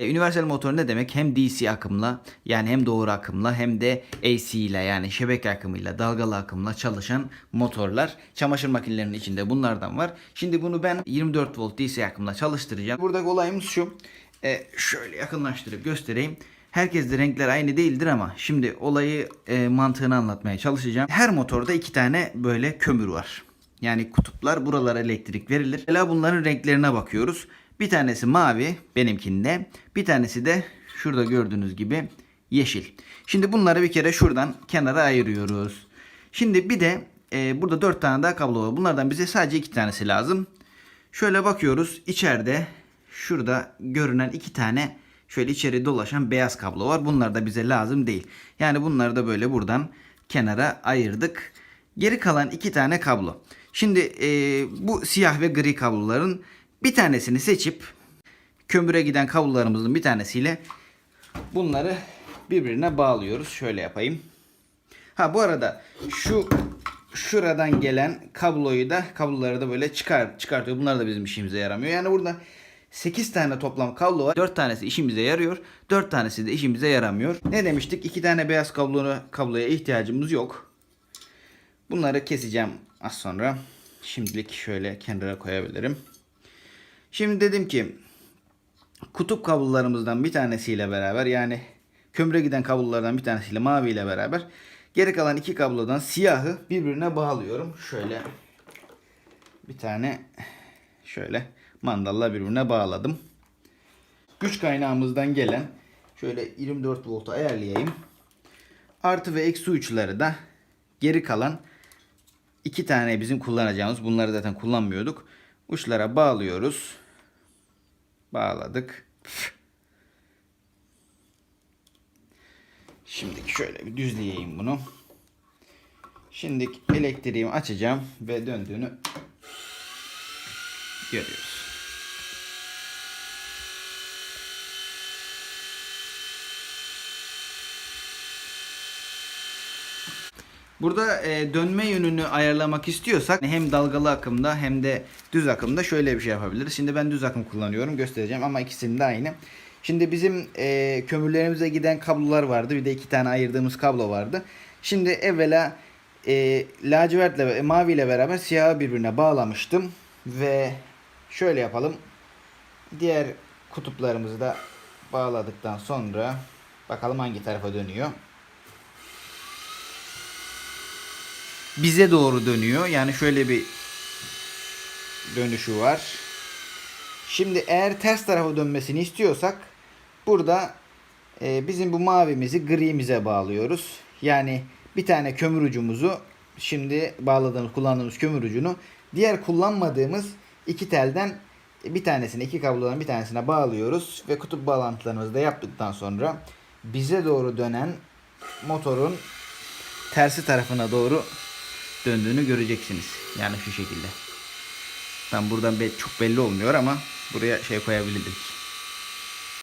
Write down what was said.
E, Universal motor ne demek? Hem DC akımla yani hem doğru akımla hem de AC ile yani şebeke akımıyla dalgalı akımla çalışan motorlar. Çamaşır makinelerinin içinde bunlardan var. Şimdi bunu ben 24 volt DC akımla çalıştıracağım. Buradaki olayımız şu. E, şöyle yakınlaştırıp göstereyim. Herkes de renkler aynı değildir ama şimdi olayı e, mantığını anlatmaya çalışacağım. Her motorda iki tane böyle kömür var. Yani kutuplar buralara elektrik verilir. Mesela bunların renklerine bakıyoruz. Bir tanesi mavi benimkinde. Bir tanesi de şurada gördüğünüz gibi yeşil. Şimdi bunları bir kere şuradan kenara ayırıyoruz. Şimdi bir de e, burada dört tane daha kablo var. Bunlardan bize sadece iki tanesi lazım. Şöyle bakıyoruz. İçeride şurada görünen iki tane şöyle içeri dolaşan beyaz kablo var. Bunlar da bize lazım değil. Yani bunları da böyle buradan kenara ayırdık. Geri kalan iki tane kablo. Şimdi e, bu siyah ve gri kabloların bir tanesini seçip kömüre giden kablolarımızın bir tanesiyle bunları birbirine bağlıyoruz. Şöyle yapayım. Ha bu arada şu şuradan gelen kabloyu da kabloları da böyle çıkar çıkartıyor. Bunlar da bizim işimize yaramıyor. Yani burada 8 tane toplam kablo var. 4 tanesi işimize yarıyor. 4 tanesi de işimize yaramıyor. Ne demiştik? 2 tane beyaz kablo, kabloya ihtiyacımız yok. Bunları keseceğim az sonra. Şimdilik şöyle kenara koyabilirim. Şimdi dedim ki kutup kablolarımızdan bir tanesiyle beraber yani kömüre giden kablolardan bir tanesiyle mavi ile beraber geri kalan iki kablodan siyahı birbirine bağlıyorum. Şöyle bir tane şöyle mandalla birbirine bağladım. Güç kaynağımızdan gelen şöyle 24 voltu ayarlayayım. Artı ve eksi uçları da geri kalan iki tane bizim kullanacağımız bunları zaten kullanmıyorduk. Uçlara bağlıyoruz. Bağladık. Şimdi şöyle bir düzleyeyim bunu. Şimdi elektriğimi açacağım ve döndüğünü görüyoruz. Burada e, dönme yönünü ayarlamak istiyorsak hem dalgalı akımda hem de düz akımda şöyle bir şey yapabiliriz. Şimdi ben düz akım kullanıyorum göstereceğim ama ikisinin de aynı. Şimdi bizim e, kömürlerimize giden kablolar vardı. Bir de iki tane ayırdığımız kablo vardı. Şimdi evvela e, lacivertle ve maviyle beraber siyahı birbirine bağlamıştım. Ve şöyle yapalım. Diğer kutuplarımızı da bağladıktan sonra bakalım hangi tarafa dönüyor. Bize doğru dönüyor. Yani şöyle bir dönüşü var. Şimdi eğer ters tarafa dönmesini istiyorsak burada e, bizim bu mavimizi grimize bağlıyoruz. Yani bir tane kömür ucumuzu şimdi bağladığımız kullandığımız kömür ucunu diğer kullanmadığımız iki telden bir tanesine iki kablodan bir tanesine bağlıyoruz ve kutup bağlantılarımızı da yaptıktan sonra bize doğru dönen motorun tersi tarafına doğru döndüğünü göreceksiniz. Yani şu şekilde. Tam buradan çok belli olmuyor ama buraya şey koyabilirdik.